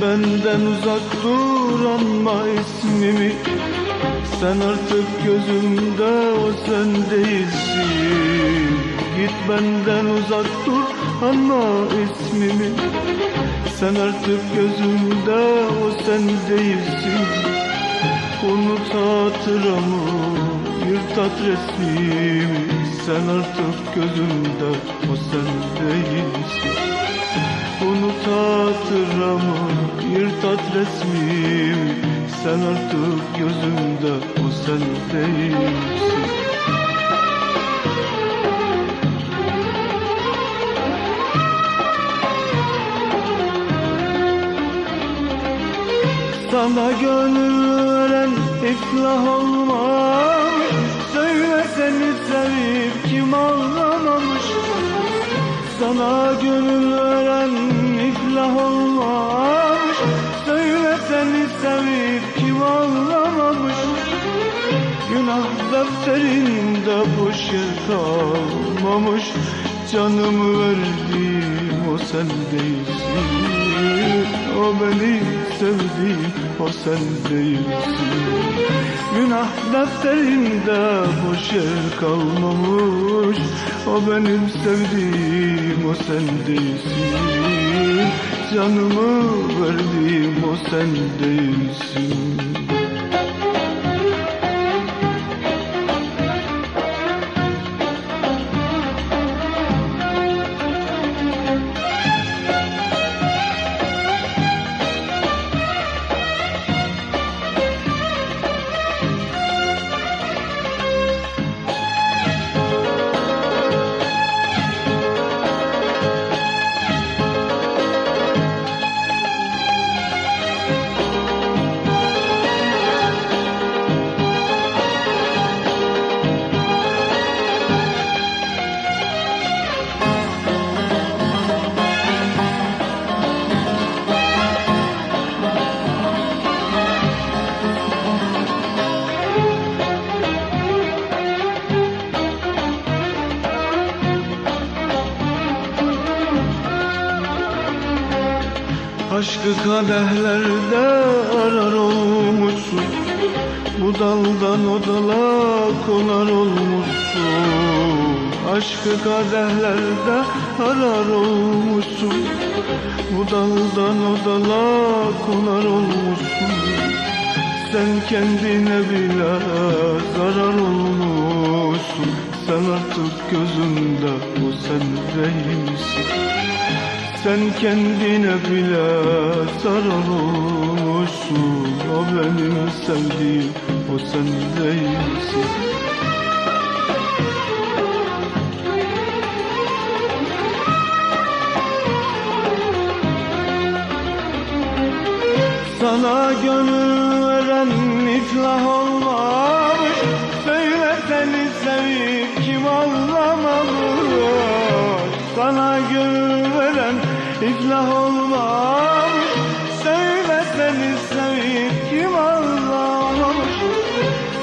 Benden uzak dur anma ismimi. Sen artık gözümde o sen değilsin. Git benden uzak dur anma ismimi. Sen artık gözümde o sen değilsin. Unut hatıramı yırt at resmimi. Sen artık gözümde o sen değilsin Unut hatıramı, yırt at resmimi Sen artık gözümde, o sen değilsin. Sana gönül veren iflah olmaz. Söyle seni sevip kim ağlamamış sana gönül veren Günah defterinde boş yer kalmamış. Canımı verdim o sen değilsin. O beni sevdim o sen değilsin. Günah defterinde boş yer kalmamış. O benim sevdiğim o sen değilsin. Canımı verdim o sen değilsin Aşkı kadehlerde arar olmuşsun. Bu daldan o dala konar olmuşsun. Aşkı kadehlerde arar olmuşsun. Bu daldan o dala konar olmuşsun. Sen kendine bile zarar olmuşsun. Sen artık gözümde o sen değilsin sen kendine bile zarar olmuşsun. O benim sevdiğim o sen değilsin. Sana gönül veren iflah olmamış. Söyle seni sevip kim ağlamamış Sana gönül iflah olmamış Söyle seni sevip kim ağlamamış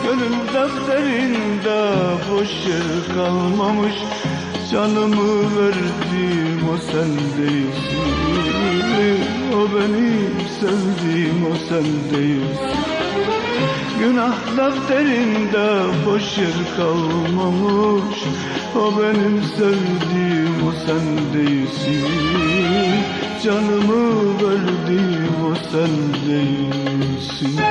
Gönül defterinde boş yer kalmamış. Canımı verdim o sen değilsin. O benim sevdiğim o sen değilsin Günah defterinde boş yer kalmamış. O benim sevdiğim o sen değilsin. Canımı verdim o sen değilsin